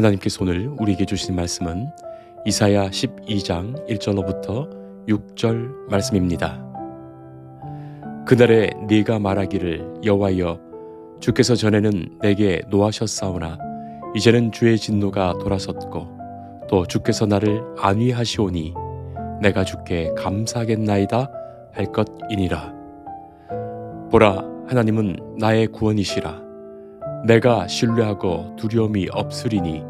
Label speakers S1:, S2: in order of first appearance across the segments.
S1: 하나님께서 오늘 우리에게 주신 말씀은 이사야 12장 1절로부터 6절 말씀입니다. 그날에 네가 말하기를 여호와여 주께서 전에는 내게 노하셨사오나 이제는 주의 진노가 돌아섰고 또 주께서 나를 안위하시오니 내가 주께 감사하겠나이다 할 것이니라. 보라 하나님은 나의 구원이시라. 내가 신뢰하고 두려움이 없으리니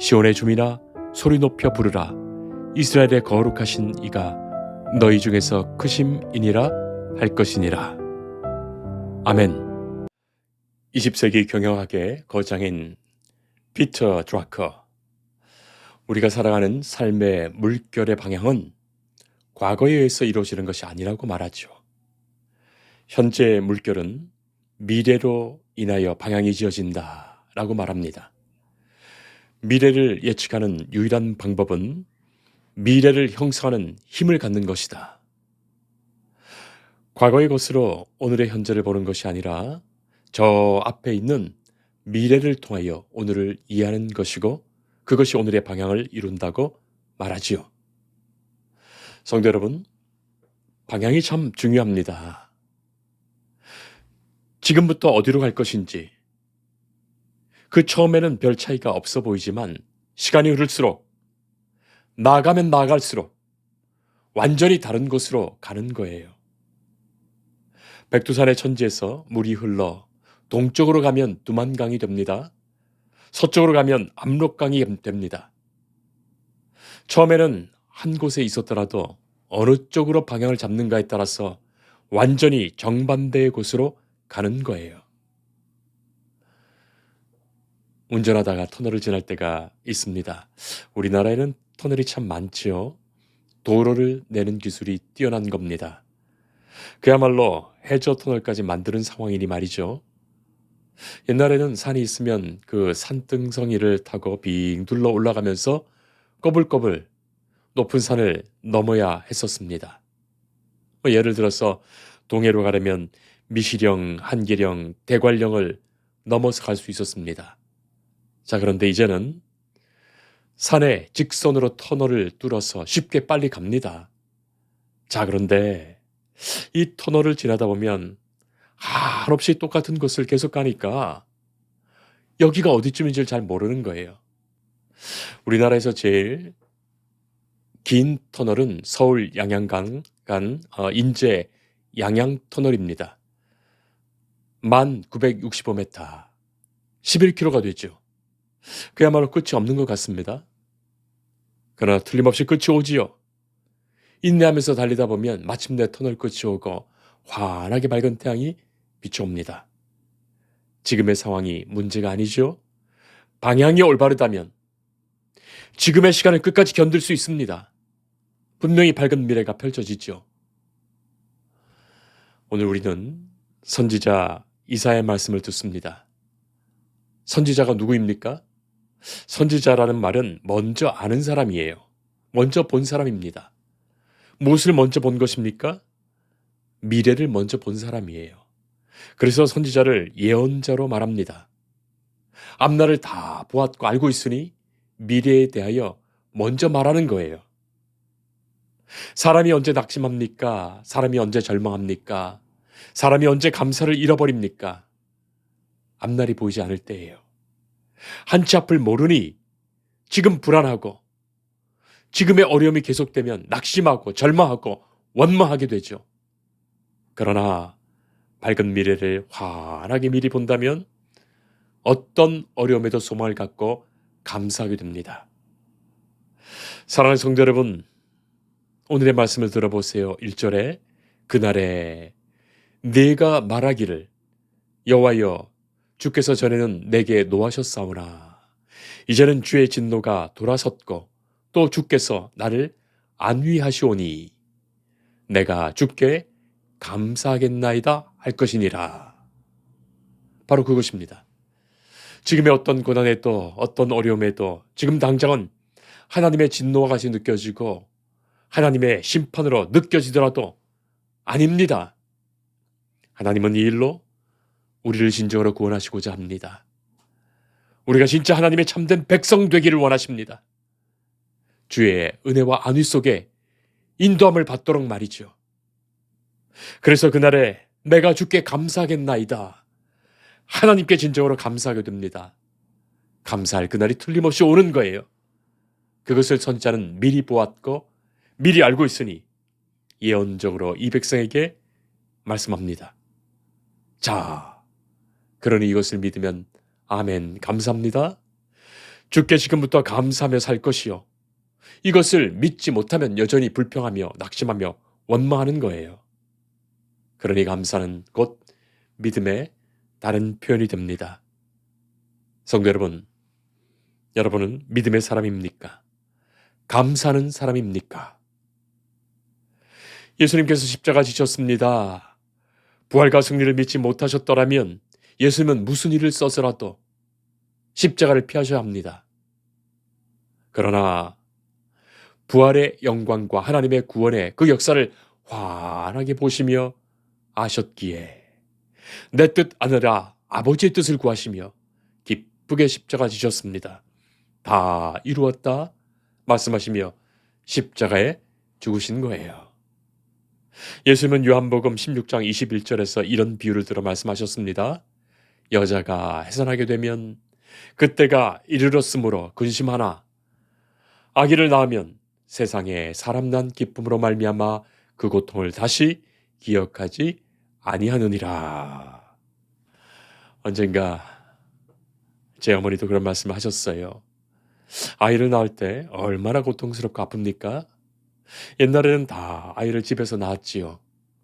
S1: 시온의 주민아 소리 높여 부르라. 이스라엘의 거룩하신 이가 너희 중에서 크심이니라 할 것이니라. 아멘. 20세기 경영학의 거장인 피터 드라커. 우리가 살아가는 삶의 물결의 방향은 과거에 의해서 이루어지는 것이 아니라고 말하죠. 현재 물결은 미래로 인하여 방향이 지어진다 라고 말합니다. 미래를 예측하는 유일한 방법은 미래를 형성하는 힘을 갖는 것이다. 과거의 것으로 오늘의 현재를 보는 것이 아니라 저 앞에 있는 미래를 통하여 오늘을 이해하는 것이고 그것이 오늘의 방향을 이룬다고 말하지요. 성도 여러분, 방향이 참 중요합니다. 지금부터 어디로 갈 것인지, 그 처음에는 별 차이가 없어 보이지만 시간이 흐를수록 나아가면 나아갈수록 완전히 다른 곳으로 가는 거예요. 백두산의 천지에서 물이 흘러 동쪽으로 가면 두만강이 됩니다. 서쪽으로 가면 압록강이 됩니다. 처음에는 한 곳에 있었더라도 어느 쪽으로 방향을 잡는가에 따라서 완전히 정반대의 곳으로 가는 거예요. 운전하다가 터널을 지날 때가 있습니다. 우리나라에는 터널이 참 많지요. 도로를 내는 기술이 뛰어난 겁니다. 그야말로 해저 터널까지 만드는 상황이니 말이죠. 옛날에는 산이 있으면 그 산등성이를 타고 빙 둘러 올라가면서 꼬불꼬불 높은 산을 넘어야 했었습니다. 뭐 예를 들어서 동해로 가려면 미시령, 한계령, 대관령을 넘어서 갈 수 있었습니다. 자, 그런데 이제는 산에 직선으로 터널을 뚫어서 쉽게 빨리 갑니다. 자, 그런데 이 터널을 지나다 보면 한없이 똑같은 곳을 계속 가니까 여기가 어디쯤인지를 잘 모르는 거예요. 우리나라에서 제일 긴 터널은 서울 양양간 간 어, 인제 양양 터널입니다. 1965m, 11km가 되죠. 그야말로 끝이 없는 것 같습니다. 그러나 틀림없이 끝이 오지요. 인내하면서 달리다 보면 마침내 터널 끝이 오고 환하게 밝은 태양이 비춰옵니다. 지금의 상황이 문제가 아니죠. 방향이 올바르다면 지금의 시간을 끝까지 견딜 수 있습니다. 분명히 밝은 미래가 펼쳐지죠. 오늘 우리는 선지자 이사의 말씀을 듣습니다. 선지자가 누구입니까? 선지자라는 말은 먼저 아는 사람이에요. 먼저 본 사람입니다. 무엇을 먼저 본 것입니까? 미래를 먼저 본 사람이에요. 그래서 선지자를 예언자로 말합니다. 앞날을 다 보았고 알고 있으니 미래에 대하여 먼저 말하는 거예요. 사람이 언제 낙심합니까? 사람이 언제 절망합니까? 사람이 언제 감사를 잃어버립니까? 앞날이 보이지 않을 때예요. 한치 앞을 모르니 지금 불안하고 지금의 어려움이 계속되면 낙심하고 절망하고 원망하게 되죠. 그러나 밝은 미래를 환하게 미리 본다면 어떤 어려움에도 소망을 갖고 감사하게 됩니다. 사랑하는 성도 여러분, 오늘의 말씀을 들어보세요. 1절에 그날에 네가 말하기를 여호와여 주께서 전에는 내게 노하셨사오나 이제는 주의 진노가 돌아섰고 또 주께서 나를 안위하시오니 내가 주께 감사하겠나이다 할 것이니라. 바로 그것입니다. 지금의 어떤 고난에도 어떤 어려움에도 지금 당장은 하나님의 진노와 같이 느껴지고 하나님의 심판으로 느껴지더라도 아닙니다. 하나님은 이 일로 우리를 진정으로 구원하시고자 합니다. 우리가 진짜 하나님의 참된 백성 되기를 원하십니다. 주의 은혜와 안위 속에 인도함을 받도록 말이죠. 그래서 그날에 내가 주께 감사하겠나이다. 하나님께 진정으로 감사하게 됩니다. 감사할 그날이 틀림없이 오는 거예요. 그것을 선자는 미리 보았고 미리 알고 있으니 예언적으로 이 백성에게 말씀합니다. 자, 그러니 이것을 믿으면 아멘 감사합니다. 주께 지금부터 감사하며 살 것이요. 이것을 믿지 못하면 여전히 불평하며 낙심하며 원망하는 거예요. 그러니 감사는 곧 믿음의 다른 표현이 됩니다. 성도 여러분, 여러분은 믿음의 사람입니까? 감사하는 사람입니까? 예수님께서 십자가 지셨습니다. 부활과 승리를 믿지 못하셨더라면 예수님은 무슨 일을 써서라도 십자가를 피하셔야 합니다. 그러나 부활의 영광과 하나님의 구원의 그 역사를 환하게 보시며 아셨기에 내 뜻 아니라 아버지의 뜻을 구하시며 기쁘게 십자가 지셨습니다. 다 이루었다 말씀하시며 십자가에 죽으신 거예요. 예수님은 요한복음 16장 21절에서 이런 비유를 들어 말씀하셨습니다. 여자가 해산하게 되면 그때가 이르렀으므로 근심하나 아기를 낳으면 세상에 사람 난 기쁨으로 말미암아 그 고통을 다시 기억하지 아니하느니라. 언젠가 제 어머니도 그런 말씀을 하셨어요. 아이를 낳을 때 얼마나 고통스럽고 아픕니까? 옛날에는 다 아이를 집에서 낳았지요.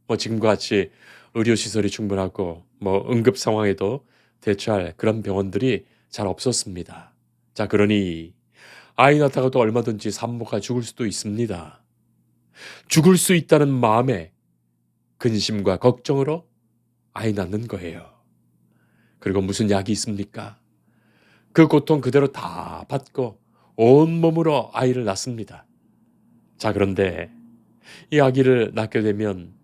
S1: 뭐 지금과 같이 의료시설이 충분하고 뭐 응급 상황에도 대처할 그런 병원들이 잘 없었습니다. 자, 그러니 아이 낳다가도 얼마든지 산모가 죽을 수도 있습니다. 죽을 수 있다는 마음에 근심과 걱정으로 아이 낳는 거예요. 그리고 무슨 약이 있습니까? 그 고통 그대로 다 받고 온몸으로 아이를 낳습니다. 자, 그런데 이 아기를 낳게 되면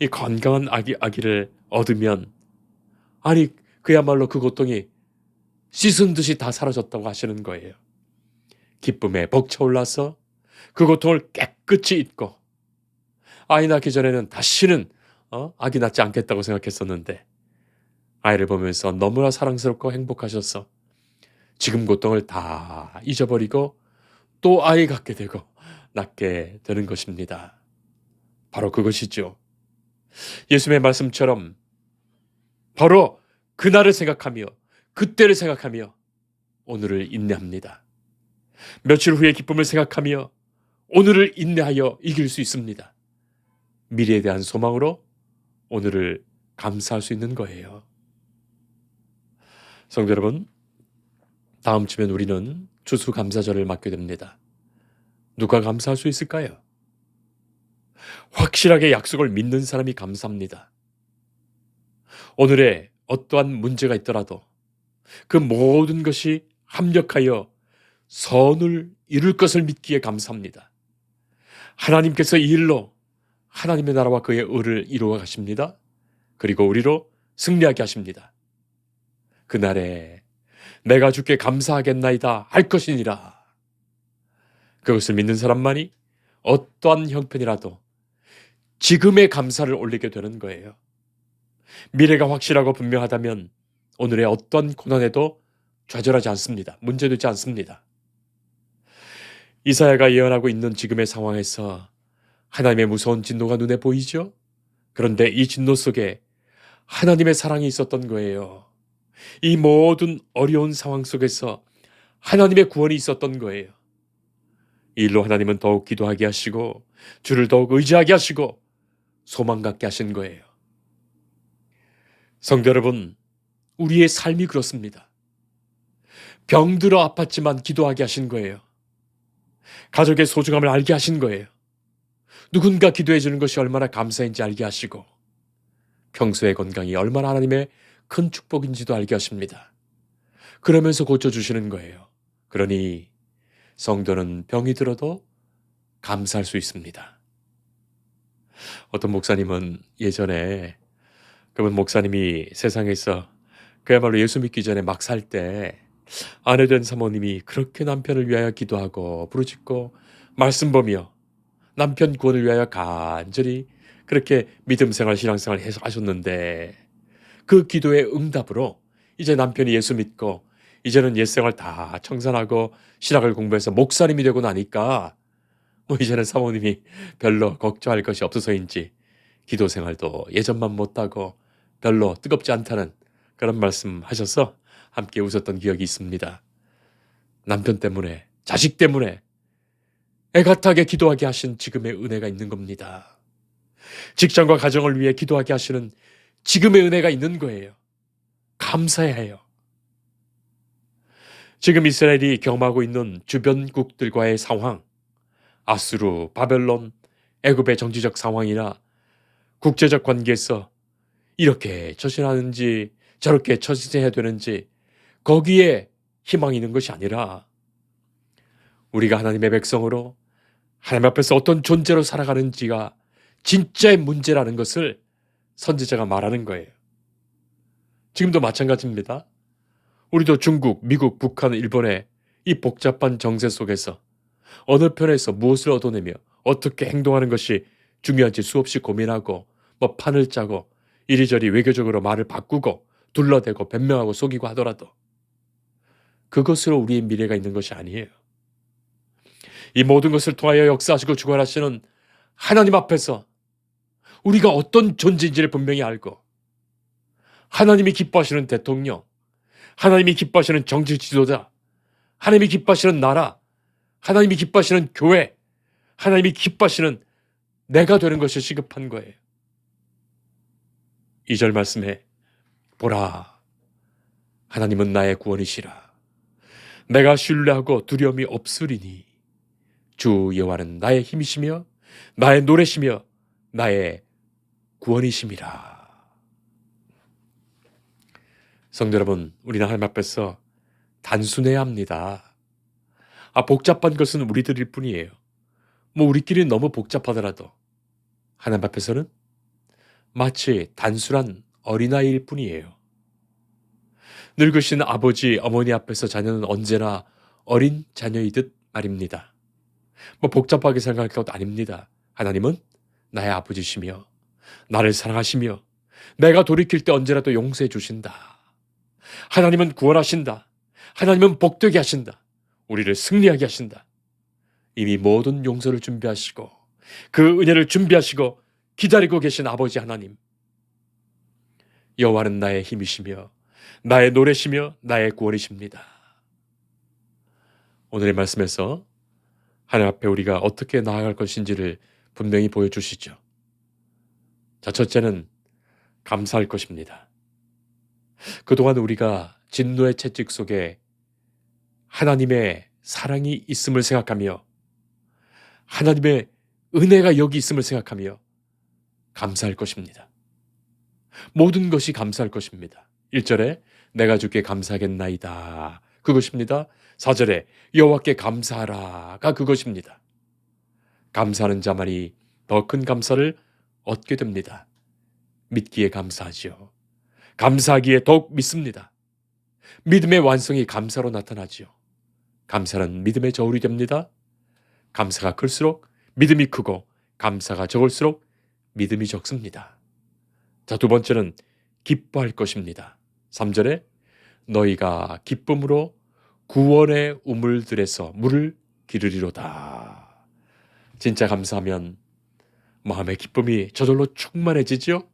S1: 이 건강한 아기, 아기를 얻으면 아니, 그야말로 그 고통이 씻은 듯이 다 사라졌다고 하시는 거예요. 기쁨에 벅차올라서 그 고통을 깨끗이 잊고 아이 낳기 전에는 다시는 어? 아기 낳지 않겠다고 생각했었는데 아이를 보면서 너무나 사랑스럽고 행복하셔서 지금 고통을 다 잊어버리고 또 아이 갖게 되고 낳게 되는 것입니다. 바로 그것이죠. 예수님의 말씀처럼 바로 그날을 생각하며 그때를 생각하며 오늘을 인내합니다. 며칠 후의 기쁨을 생각하며 오늘을 인내하여 이길 수 있습니다. 미래에 대한 소망으로 오늘을 감사할 수 있는 거예요. 성도 여러분, 다음 주면 우리는 추수감사절을 맞게 됩니다. 누가 감사할 수 있을까요? 확실하게 약속을 믿는 사람이 감사합니다. 오늘의 어떠한 문제가 있더라도 그 모든 것이 합력하여 선을 이룰 것을 믿기에 감사합니다. 하나님께서 이 일로 하나님의 나라와 그의 의를 이루어 가십니다. 그리고 우리로 승리하게 하십니다. 그날에 내가 주께 감사하겠나이다 할 것이니라. 그것을 믿는 사람만이 어떠한 형편이라도 지금의 감사를 올리게 되는 거예요. 미래가 확실하고 분명하다면 오늘의 어떤 고난에도 좌절하지 않습니다. 문제되지 않습니다. 이사야가 예언하고 있는 지금의 상황에서 하나님의 무서운 진노가 눈에 보이죠? 그런데 이 진노 속에 하나님의 사랑이 있었던 거예요. 이 모든 어려운 상황 속에서 하나님의 구원이 있었던 거예요. 이 일로 하나님은 더욱 기도하게 하시고 주를 더욱 의지하게 하시고 소망 갖게 하신 거예요. 성도 여러분, 우리의 삶이 그렇습니다. 병들어 아팠지만 기도하게 하신 거예요. 가족의 소중함을 알게 하신 거예요. 누군가 기도해 주는 것이 얼마나 감사인지 알게 하시고 평소의 건강이 얼마나 하나님의 큰 축복인지도 알게 하십니다. 그러면서 고쳐주시는 거예요. 그러니 성도는 병이 들어도 감사할 수 있습니다. 어떤 목사님은 예전에 그분 목사님이 세상에서 그야말로 예수 믿기 전에 막 살 때 아내 된 사모님이 그렇게 남편을 위하여 기도하고 부르짖고 말씀 보며 남편 구원을 위하여 간절히 그렇게 믿음 생활 신앙 생활 하셨는데 그 기도의 응답으로 이제 남편이 예수 믿고 이제는 옛 생활 다 청산하고 신학을 공부해서 목사님이 되고 나니까 뭐 이제는 사모님이 별로 걱정할 것이 없어서인지 기도 생활도 예전만 못하고 별로 뜨겁지 않다는 그런 말씀 하셔서 함께 웃었던 기억이 있습니다. 남편 때문에, 자식 때문에 애같하게 기도하게 하신 지금의 은혜가 있는 겁니다. 직장과 가정을 위해 기도하게 하시는 지금의 은혜가 있는 거예요. 감사해야 해요. 지금 이스라엘이 경험하고 있는 주변국들과의 상황, 아수르, 바벨론, 애굽의 정치적 상황이나 국제적 관계에서 이렇게 처신하는지 저렇게 처신해야 되는지 거기에 희망이 있는 것이 아니라 우리가 하나님의 백성으로 하나님 앞에서 어떤 존재로 살아가는지가 진짜의 문제라는 것을 선지자가 말하는 거예요. 지금도 마찬가지입니다. 우리도 중국, 미국, 북한, 일본의 이 복잡한 정세 속에서 어느 편에서 무엇을 얻어내며 어떻게 행동하는 것이 중요한지 수없이 고민하고 뭐 판을 짜고 이리저리 외교적으로 말을 바꾸고 둘러대고 변명하고 속이고 하더라도 그것으로 우리의 미래가 있는 것이 아니에요. 이 모든 것을 통하여 역사하시고 주관하시는 하나님 앞에서 우리가 어떤 존재인지를 분명히 알고 하나님이 기뻐하시는 대통령, 하나님이 기뻐하시는 정치 지도자, 하나님이 기뻐하시는 나라, 하나님이 기뻐하시는 교회, 하나님이 기뻐하시는 내가 되는 것이 시급한 거예요. 이 절 말씀에 보라 하나님은 나의 구원이시라 내가 신뢰하고 두려움이 없으리니 주 여호와는 나의 힘이시며 나의 노래시며 나의 구원이심이라. 성도 여러분, 우리는 하나님 앞에서 단순해야 합니다. 아, 복잡한 것은 우리들일 뿐이에요. 뭐 우리끼리 너무 복잡하더라도 하나님 앞에서는 마치 단순한 어린아이일 뿐이에요. 늙으신 아버지, 어머니 앞에서 자녀는 언제나 어린 자녀이듯 말입니다. 뭐 복잡하게 생각할 것 아닙니다. 하나님은 나의 아버지시며 나를 사랑하시며 내가 돌이킬 때 언제라도 용서해 주신다. 하나님은 구원하신다. 하나님은 복되게 하신다. 우리를 승리하게 하신다. 이미 모든 용서를 준비하시고 그 은혜를 준비하시고 기다리고 계신 아버지 하나님. 여호와는 나의 힘이시며 나의 노래시며 나의 구원이십니다. 오늘의 말씀에서 하나님 앞에 우리가 어떻게 나아갈 것인지를 분명히 보여주시죠. 자, 첫째는 감사할 것입니다. 그동안 우리가 진노의 채찍 속에 하나님의 사랑이 있음을 생각하며 하나님의 은혜가 여기 있음을 생각하며 감사할 것입니다. 모든 것이 감사할 것입니다. 1절에 내가 주께 감사하겠나이다. 그것입니다. 4절에 여호와께 감사하라가 그것입니다. 감사하는 자만이 더 큰 감사를 얻게 됩니다. 믿기에 감사하지요. 감사하기에 더욱 믿습니다. 믿음의 완성이 감사로 나타나지요. 감사는 믿음의 저울이 됩니다. 감사가 클수록 믿음이 크고 감사가 적을수록 믿음이 적습니다. 자, 두 번째는 기뻐할 것입니다. 3절에 너희가 기쁨으로 구원의 우물들에서 물을 기르리로다. 진짜 감사하면 마음의 기쁨이 저절로 충만해지죠?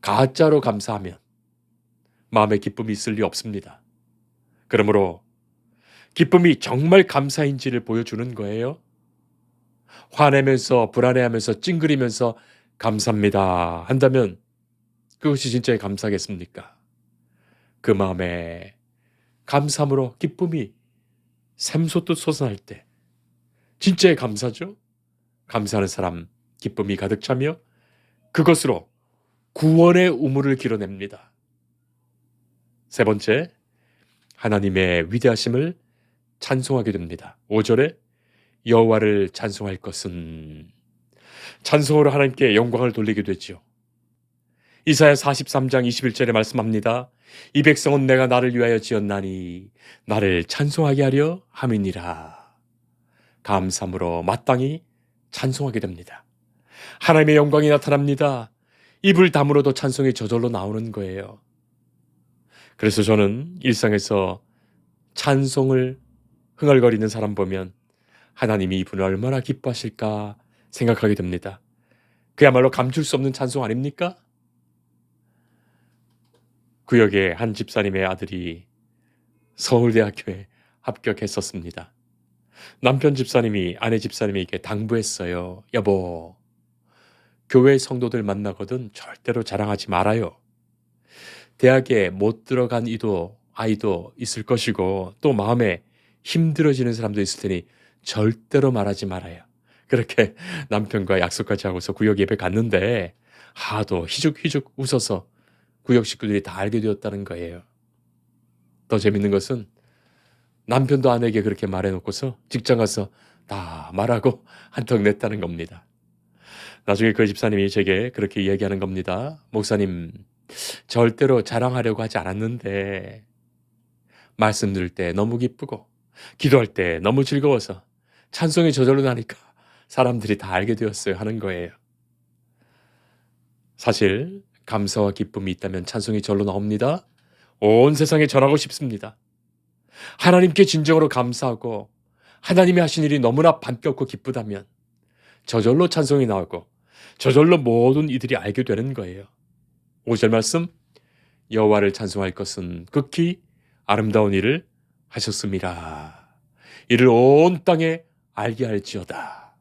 S1: 가짜로 감사하면 마음의 기쁨이 있을 리 없습니다. 그러므로 기쁨이 정말 감사인지를 보여주는 거예요. 화내면서 불안해하면서 찡그리면서 감사합니다 한다면 그것이 진짜의 감사겠습니까? 그 마음에 감사함으로 기쁨이 샘솟듯 솟아날 때 진짜의 감사죠. 감사하는 사람 기쁨이 가득 차며 그것으로 구원의 우물을 길어냅니다. 세 번째, 하나님의 위대하심을 찬송하게 됩니다. 5절에 여호와를 찬송할 것은 찬송으로 하나님께 영광을 돌리게 되지요. 이사야 43장 21절에 말씀합니다. 이 백성은 내가 나를 위하여 지었나니 나를 찬송하게 하려 함이니라. 감사함으로 마땅히 찬송하게 됩니다. 하나님의 영광이 나타납니다. 입을 다물어도 찬송이 저절로 나오는 거예요. 그래서 저는 일상에서 찬송을 흥얼거리는 사람 보면 하나님이 이분을 얼마나 기뻐하실까 생각하게 됩니다. 그야말로 감출 수 없는 찬송 아닙니까? 구역의 한 집사님의 아들이 서울대학교에 합격했었습니다. 남편 집사님이 아내 집사님에게 당부했어요. 여보, 교회 성도들 만나거든 절대로 자랑하지 말아요. 대학에 못 들어간 이도 아이도 있을 것이고 또 마음에 힘들어지는 사람도 있을 테니 절대로 말하지 말아요. 그렇게 남편과 약속까지 하고서 구역 예배 갔는데 하도 희죽희죽 웃어서 구역 식구들이 다 알게 되었다는 거예요. 더 재밌는 것은 남편도 아내에게 그렇게 말해놓고서 직장 가서 다 말하고 한턱 냈다는 겁니다. 나중에 그 집사님이 제게 그렇게 이야기하는 겁니다. 목사님, 절대로 자랑하려고 하지 않았는데, 말씀 들을 때 너무 기쁘고, 기도할 때 너무 즐거워서, 찬송이 저절로 나니까 사람들이 다 알게 되었어요 하는 거예요. 사실, 감사와 기쁨이 있다면 찬송이 절로 나옵니다. 온 세상에 전하고 싶습니다. 하나님께 진정으로 감사하고 하나님이 하신 일이 너무나 반갑고 기쁘다면 저절로 찬송이 나오고 저절로 모든 이들이 알게 되는 거예요. 5절 말씀 여호와를 찬송할 것은 극히 아름다운 일을 하셨습니다. 이를 온 땅에 알게 할지어다.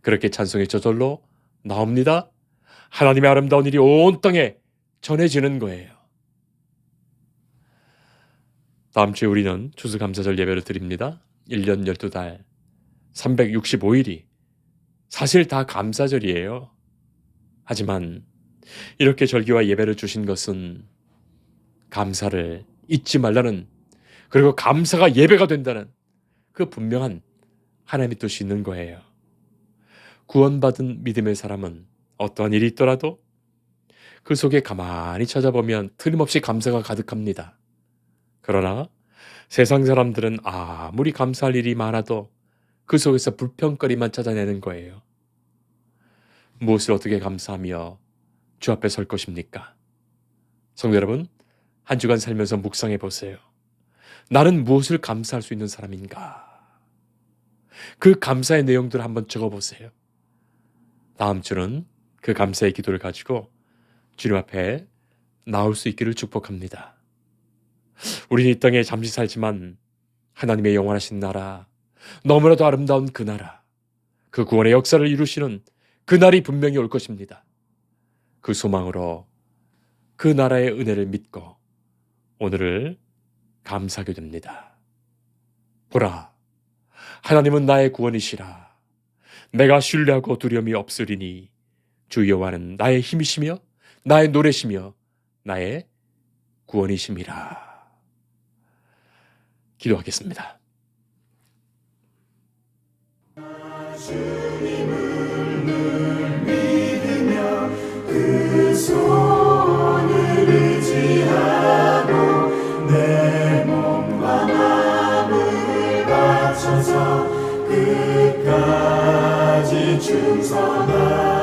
S1: 그렇게 찬송이 저절로 나옵니다. 하나님의 아름다운 일이 온 땅에 전해지는 거예요. 다음 주에 우리는 추수감사절 예배를 드립니다. 1년 12달 365일이 사실 다 감사절이에요. 하지만 이렇게 절기와 예배를 주신 것은 감사를 잊지 말라는 그리고 감사가 예배가 된다는 그 분명한 하나님의 뜻이 있는 거예요. 구원받은 믿음의 사람은 어떠한 일이 있더라도 그 속에 가만히 찾아보면 틀림없이 감사가 가득합니다. 그러나 세상 사람들은 아무리 감사할 일이 많아도 그 속에서 불평거리만 찾아내는 거예요. 무엇을 어떻게 감사하며 주 앞에 설 것입니까? 성도 여러분, 한 주간 살면서 묵상해 보세요. 나는 무엇을 감사할 수 있는 사람인가? 그 감사의 내용들을 한번 적어 보세요. 다음 주는 그 감사의 기도를 가지고 주님 앞에 나올 수 있기를 축복합니다. 우리는 이 땅에 잠시 살지만 하나님의 영원하신 나라, 너무나도 아름다운 그 나라, 그 구원의 역사를 이루시는 그 날이 분명히 올 것입니다. 그 소망으로 그 나라의 은혜를 믿고 오늘을 감사하게 됩니다. 보라, 하나님은 나의 구원이시라. 내가 신뢰하고 두려움이 없으리니 주 여호와는 나의 힘이시며 나의 노래시며 나의 구원이심이라. 기도하겠습니다.
S2: 그 손을 충성하